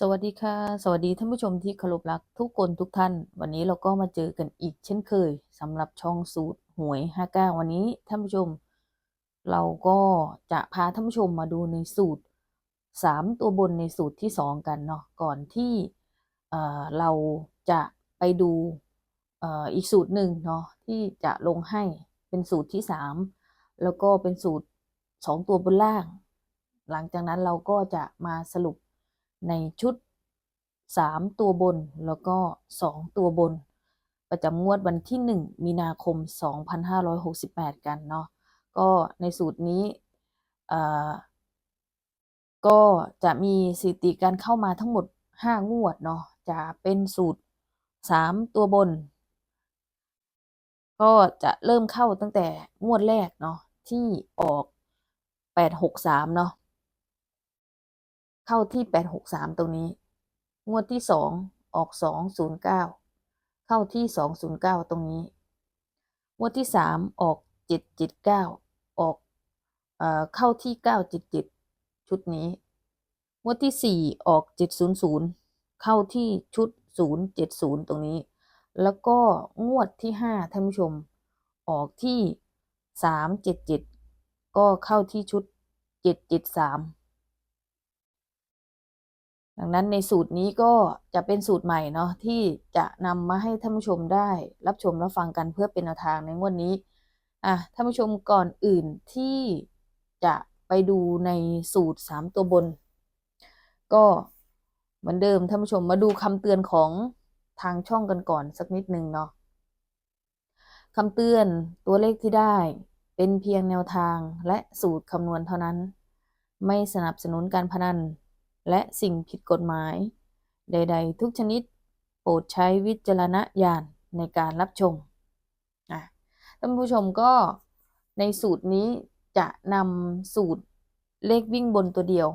สวัสดีค่ะ สวัสดีท่านผู้ชมที่เคารพรักทุกคนทุกท่าน วันนี้เราก็มาเจอกันอีกเช่นเคยสำหรับช่องสูตรหวย59วันนี้ท่านผู้ชม เราก็จะพาท่านผู้ชมมาดูในสูตร 3 ตัวบนในสูตรที่ 2 กันเนาะก่อนที่เอ่อเราจะไปดูเอ่ออีกสูตรหนึ่งเนาะที่จะลงให้เป็นสูตรที่ 3 แล้วก็เป็นสูตร 2 ตัวบนล่าง หลังจากนั้นเราก็จะมาสรุป ในชุด 3 ตัวบนแล้วก็ 2 ตัวบน ประจำงวดวันที่ 1 มีนาคม 2568 กันเนาะก็ในสูตรนี้ก็จะมีสถิติการเข้ามาทั้งหมด 5 งวดเนาะจะเป็นสูตร 3 ตัวบน ก็จะเริ่มเข้าตั้งแต่งวดแรกเนาะที่ออก 863 เนาะ เข้าที่ 863 ตรงนี้ งวดที่ 2 ออก 209 เข้าที่ 209 ตรงนี้ งวดที่ 3 ออก 779 ออกเอ่อเข้าที่ 977 ชุดนี้ งวดที่ 4 ออก 700 เข้าที่ชุด 070 ตรงนี้ แล้วก็งวดที่ 5 ท่านผู้ชม ออกที่ 377 ก็เข้าที่ชุด 773 ดังนั้นในสูตรนี้ก็จะเป็นสูตรใหม่เนาะที่จะนำมาให้ท่านผู้ชมได้ รับชมรับฟังกันเพื่อเป็นแนวทางในงวดนี้อะท่านผู้ชมก่อนอื่นที่จะไปดูในสูตร 3 ตัวบน ก็เหมือนเดิมท่านผู้ชมมาดูคำเตือนของทางช่องกันก่อนสักนิดนึงเนาะคำเตือนตัวเลขที่ได้เป็นเพียงแนวทางและสูตรคำนวณเท่านั้น ไม่สนับสนุนการพนัน และสิ่งผิดกฎหมาย ใด ๆ ทุกชนิด โปรดใช้วิจารณญาณในการรับชมอะท่านผู้ชมก็ในสูตรนี้จะนำสูตรเลขวิ่งบนตัวเดียว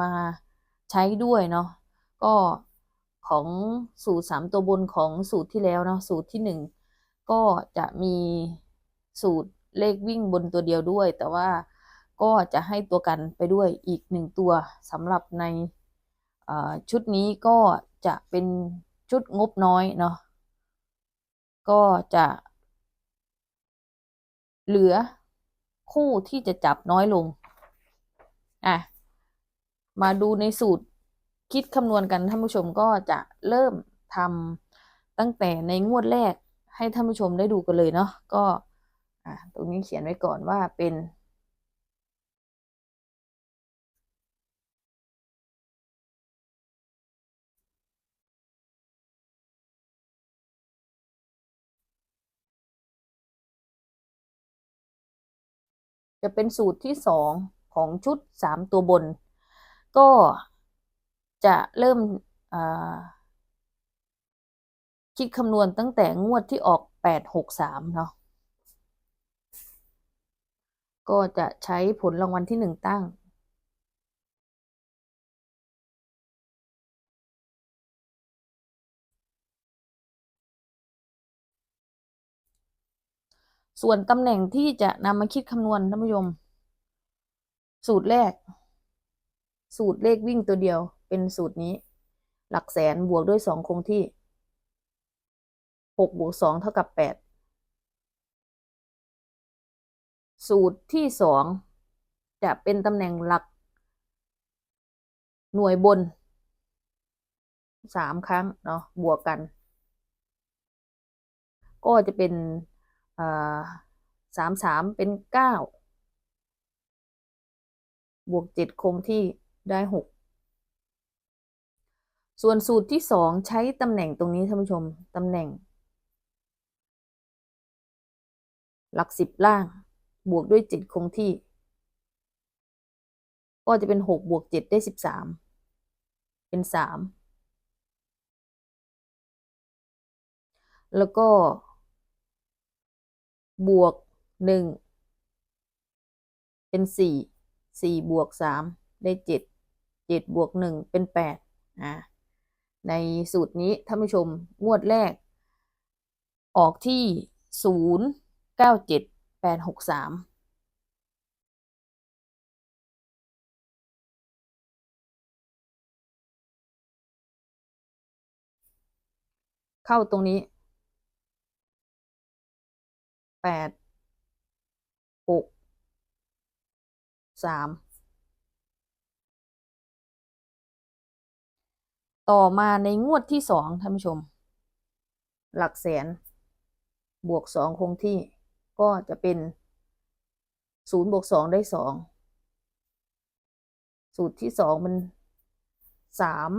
มาใช้ด้วยเนาะก็ของสูตร 3 ตัวบนของสูตรที่แล้วเนาะสูตรที่ 1 ก็จะมีสูตรเลขวิ่งบนตัวเดียวด้วย แต่ว่า ก็จะให้ตัวกันไปด้วยอีกหนึ่งตัวสำหรับในชุดนี้ก็จะเป็นชุดงบน้อยเนาะก็จะเหลือคู่ที่จะจับน้อยลง อะ มาดูในสูตรคิดคำนวณกันท่านผู้ชมก็จะเริ่มทำตั้งแต่ในงวดแรกให้ท่านผู้ชมได้ดูกันเลยเนาะก็ อะ ตรงนี้เขียนไว้ก่อนว่าเป็น จะเป็นสูตรที่สองของชุดสามตัวบน ก็จะเริ่มคิดคำนวณตั้งแต่งวดที่ออกแปดหกสามเนาะก็จะใช้ผลรางวัลที่หนึ่งตั้ง ส่วนตำแหน่งที่จะนำมาคิดคำนวณท่านผู้ชม สูตรแรก สูตรเลขวิ่งตัวเดียว เป็นสูตรนี้ หลักแสนบวกด้วยสองคงที่หกบวกสองเท่ากับแปดสูตรที่สองจะเป็นตำแหน่งหลัก หน่วยบนสามครั้งเนาะบวกกัน ก็จะเป็น สามสามเป็นเก้าบวกเจ็ดคงที่ได้หกส่วนสูตรที่สองใช้ตำแหน่งตรงนี้ท่านผู้ชมตำแหน่ง หลักสิบล่าง บวกด้วยเจ็ดคงที่ ก็จะเป็นหกบวกเจ็ดได้สิบสามเป็นสามแล้วก็ บวกหนึ่งเป็นสี่สี่บวกสามได้เจ็ดเจ็ดบวกหนึ่งเป็นแปดอ่ในสูตรนี้ท่านผู้ชมงวดแรก ออกที่ศูนย์เก้าเจ็ดแปดหกสามเข้าตรงนี้ แปดหกสามต่อมาในงวดที่สองท่านผู้ชม หลักแสน บวกสองคงที่ก็จะเป็นศูนย์บวกสองได้สองสูตรที่สองมันสาม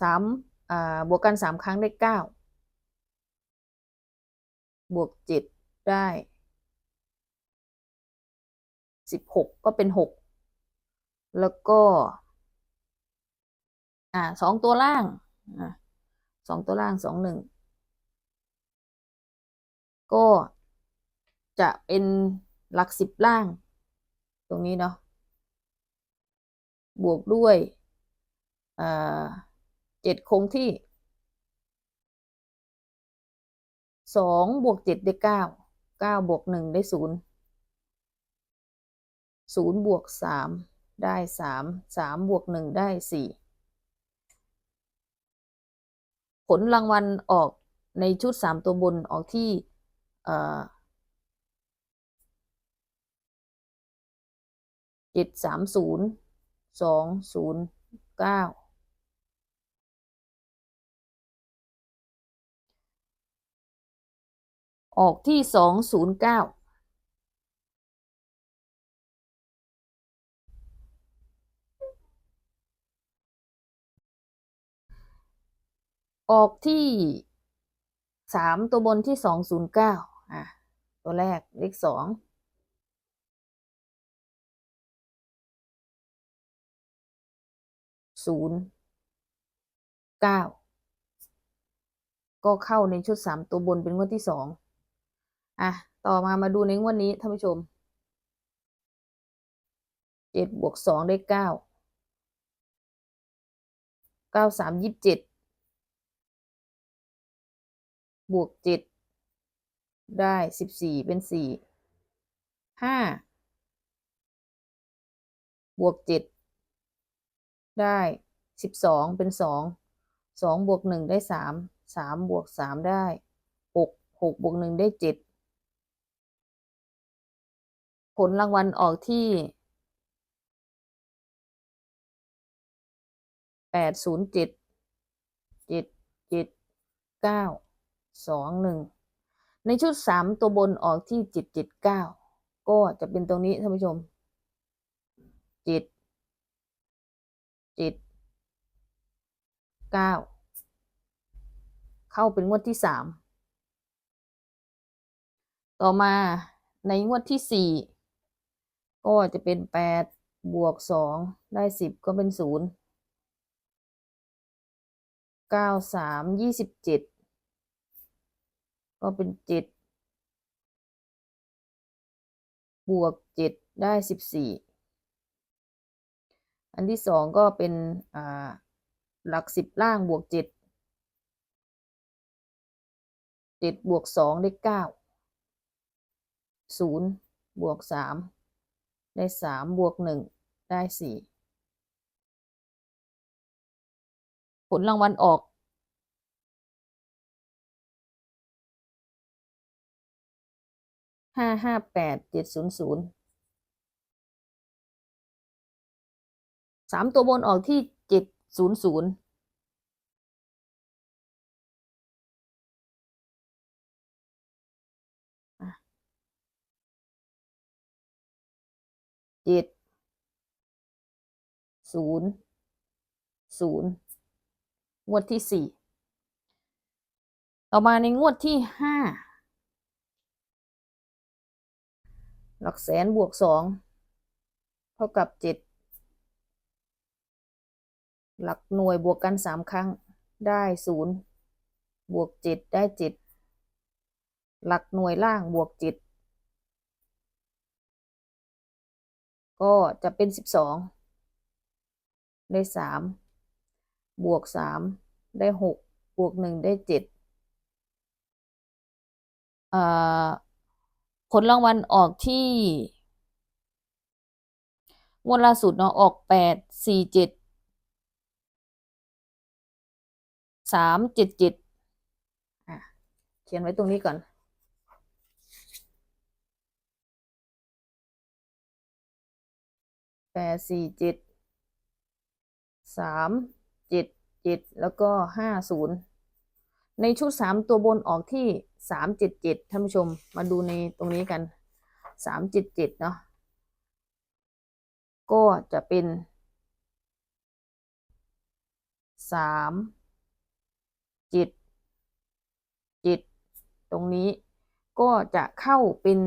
สาม บวกกันสามครั้งได้เก้าบวกเจ็ดได้สิบหกก็เป็นหกแล้วก็ อ่าสองตัวล่างอ่าสองตัวล่างสองหนึ่งก็จะเป็นหลักสิบล่าง ตรงนี้เนาะบวกด้วยอ่า เจ็ดคงที่สองบวกเจ็ดได้เก้าเก้าบวกหนึ่งได้ศูนย์ศูนย์บวกสามได้สามสามบวกหนึ่งได้สี่ผลรางวัลออกในชุดสามตัวบนออกที่เอ่อเจ็ดสามศูนย์สองศูนย์เก้า ออกที่สองศูนย์เก้าออกที่สามตัวบนที่สองศูนย์เก้าอะ ตัวแรกเลขสองศูนย์เก้าก็เข้าในชุดสามตัวบนเป็นงวดที่สอง อะ ต่อมามาดูในงวดนี้ท่านผู้ชมเจ็ดบวกสองได้เก้าเก้าสามยี่สิบเจ็ดบวกเจ็ดได้สิบสี่เป็นสี่ห้าบวกเจ็ดได้สิบสองเป็นสองสองบวกหนึ่งได้สามสามบวกสามได้หกหกบวกหนึ่งได้เจ็ด ผลรางวัลออกที่แปดศูนย์เจ็ดเจ็ดเจ็ดเก้าสองหนึ่งในชุดสามตัวบนออกที่เจ็ดเจ็ดเก้าก็จะเป็นตรงนี้ท่านผู้ชมเจ็ดเจ็ดเก้าเข้าเป็นงวดที่สามต่อมาในงวดที่สี่ ก็จะเป็นแปดบวกสองได้สิบก็เป็นศูนย์เก้าสามยี่สิบเจ็ดก็เป็นเจ็ดบวกเจ็ดได้สิบสี่อันที่สองก็เป็นอ่าหลักสิบล่างบวกเจ็ดเจ็ดบวกสองได้เก้าศูนย์บวกสาม ได้สามบวกหนึ่งได้สี่ผลรางวัลออกห้าห้าแปดเจ็ดศูนย์ศูนย์สามตัวบนออกที่เจ็ดศูนย์ศูนย์ เจ็ดศูนย์ศูนย์งวดที่สี่ต่อมาในงวดที่ห้าหลักแสนบวกสองเท่ากับเจ็ดหลักหน่วยบวกกันสามครั้งได้ศูนย์บวกเจ็ดได้เจ็ดหลักหน่วยล่างบวกเจ็ด ก็จะเป็นสิบสองได้สามบวกสามได้หกบวกหนึ่งได้เจ็ดผลรางวัลออกที่งวดล่าสุดเนาะออกแปดสี่เจ็ดสามเจ็ดเจ็ดอะเขียนไว้ตรงนี้ก่อน แปดสี่เจ็ดสามเจ็ดเจ็ดแล้วก็ห้าศูนย์ในชุดสามตัวบนออกที่สามเจ็ดเจ็ดท่านผู้ชมมาดูในตรงนี้กันสามเจ็ดเจ็ดเนาะก็จะเป็นสามเจ็ดเจ็ดตรงนี้ก็จะเข้าเป็น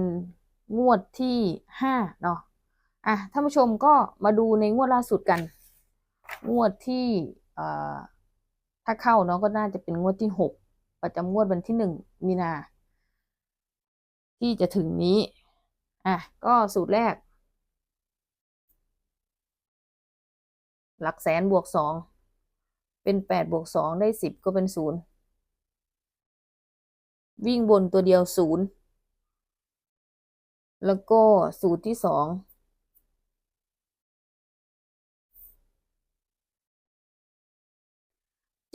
งวดที่ห้าเนาะ อะท่านผู้ชมก็มาดูในงวดล่าสุดกัน งวดที่ถ้าเข้าเนาะก็น่าจะเป็นงวดที่หกประจำงวดวันที่หนึ่งมีนา ที่จะถึงนี้อะก็สูตรแรก หลักแสนบวกสองเป็นแปดบวกสองได้สิบก็เป็นศูนย์วิ่งบนตัวเดียวศูนย์แล้วก็สูตรที่สอง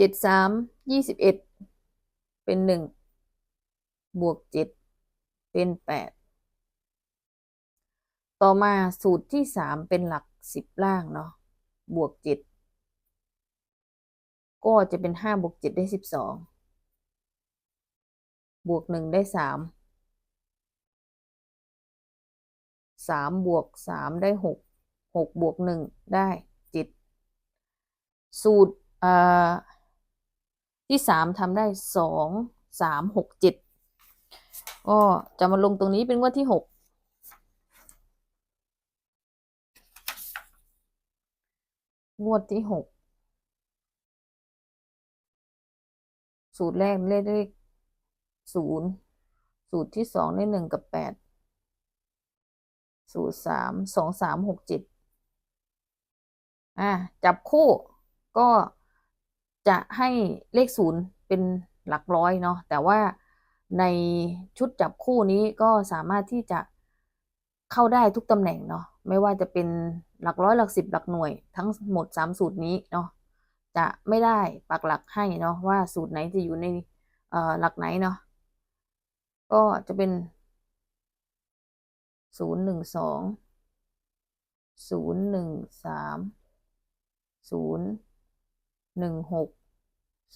เจ็ดสามยี่สิบเอ็ดเป็นหนึ่งบวกเจ็ดเป็นแปดต่อมาสูตรที่สามเป็นหลักสิบล่างเนาะบวกเจ็ดก็จะเป็นห้าบวกเจ็ดได้สิบสองบวกหนึ่งได้สามสามบวกสามได้หกหกบวกหนึ่งได้เจ็ดสูตรอ่า ที่สามทำได้สองสามหกเจ็ดก็จะมาลงตรงนี้เป็นงวดที่หกงวดที่หกสูตรแรกเลขเลขศูนย์สูตรที่สองได้หนึ่งกับแปดสูตรสามสองสามหกเจ็ดอะจับคู่ก็ จะให้เลขศูนย์เป็นหลักร้อยเนาะแต่ว่าในชุดจับคู่นี้ก็สามารถที่จะเข้าได้ทุกตำแหน่งเนาะไม่ว่าจะเป็นหลักร้อยหลักสิบหลักหน่วย ทั้งหมดสามสูตรนี้เนาะจะไม่ได้ปักหลักให้เนาะว่าสูตรไหนจะอยู่ในหลักไหนเนาะก็จะเป็นศูนย์หนึ่งสองศูนย์ หนึ่งหก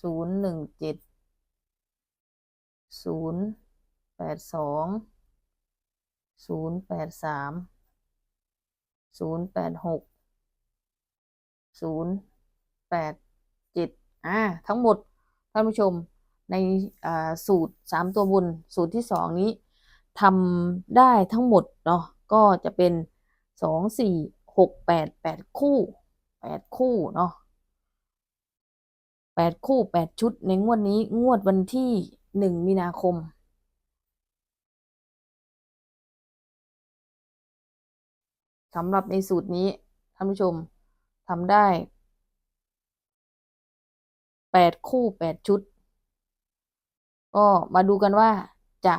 ศูนย์หนึ่งเจ็ดศูนย์แปดสองศูนย์แปดสามศูนย์แปดหกศูนย์แปดเจ็ดอ่าทั้งหมดท่านผู้ชมในสูตรสามตัวบนสูตรที่สองนี้ทำได้ทั้งหมดเนาะก็จะเป็นสองสี่หกแปดแปดคู่แปดคู่เนาะ แปดคู่แปดชุดในงวดนี้งวดวันที่หนึ่งมีนาคม สำหรับในสูตรนี้ท่านผู้ชมทำได้แปดคู่แปดชุด ก็มาดูกันว่าจะ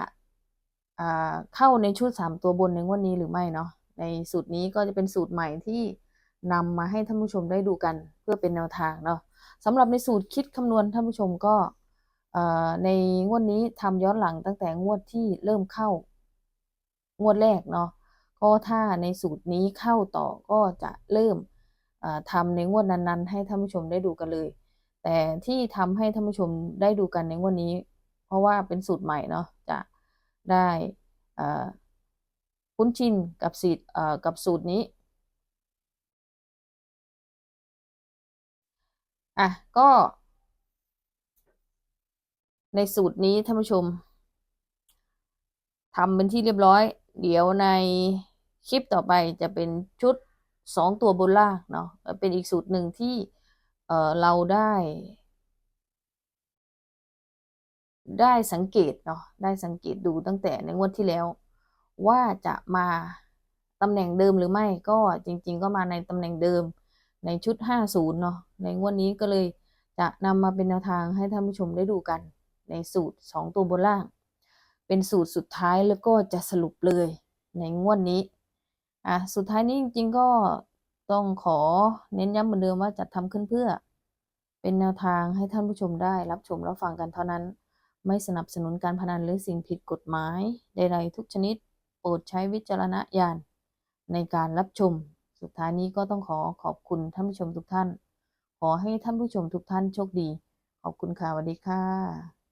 เข้าในชุดสามตัวบนในงวดนี้หรือไม่เนาะในสูตรนี้ก็จะเป็นสูตรใหม่ที่นำมาให้ท่านผู้ชมได้ดูกัน พื่อเป็นแนวทางเนาะสำหรับในสูตรคิดคำนวณท่านผู้ชมก็ในงวดนี้ทำย้อนหลังตั้งแต่งวดที่เริ่มเข้างวดแรกเนาะก็ถ้าในสูตรนี้เข้าต่อก็จะเริ่มทำในงวดนั้นๆ ให้ท่านผู้ชมได้ดูกันเลย แต่ที่ทำให้ท่านผู้ชมได้ดูกันในงวดนี้ เพราะว่าเป็นสูตรใหม่เนาะจะได้คุ้นชินกับสูตรกับสูตรนี้ อะ ก็ ในสูตรนี้ท่านผู้ชมทำเป็นที่เรียบร้อย เดี๋ยวในคลิปต่อไปจะเป็นชุดสองตัวบนล่างเนาะเป็นอีกสูตรหนึ่งที่เออเราได้ ได้สังเกตเนาะได้สังเกตดูตั้งแต่ในงวดที่แล้ว ว่าจะมาตำแหน่งเดิมหรือไม่ก็จริง ๆ ก็มาในตำแหน่งเดิม ในชุด 50 เนาะในงวดนี้ก็เลยจะนำมาเป็นแนวทางให้ท่านผู้ชมได้ดูกัน ในสูตร 2 ตัวบนล่าง เป็นสูตรสุดท้ายแล้วก็จะสรุปเลยในงวดนี้อะสุดท้ายนี้จริงๆก็ต้องขอเน้นย้ำเหมือนเดิมว่าจัดทำขึ้นเพื่อเเป็นแนวทางให้ท่านผู้ชมได้รับชมรับฟังกันเท่านั้น ไม่สนับสนุนการพนันหรือสิ่งผิดกฎหมายใดๆทุกชนิด โปรดใช้วิจารณญาณในการรับชม สุดท้ายนี้ก็ต้องขอขอบคุณท่านผู้ชมทุกท่าน ขอให้ท่านผู้ชมทุกท่านโชคดี ขอบคุณค่ะสวัสดีค่ะ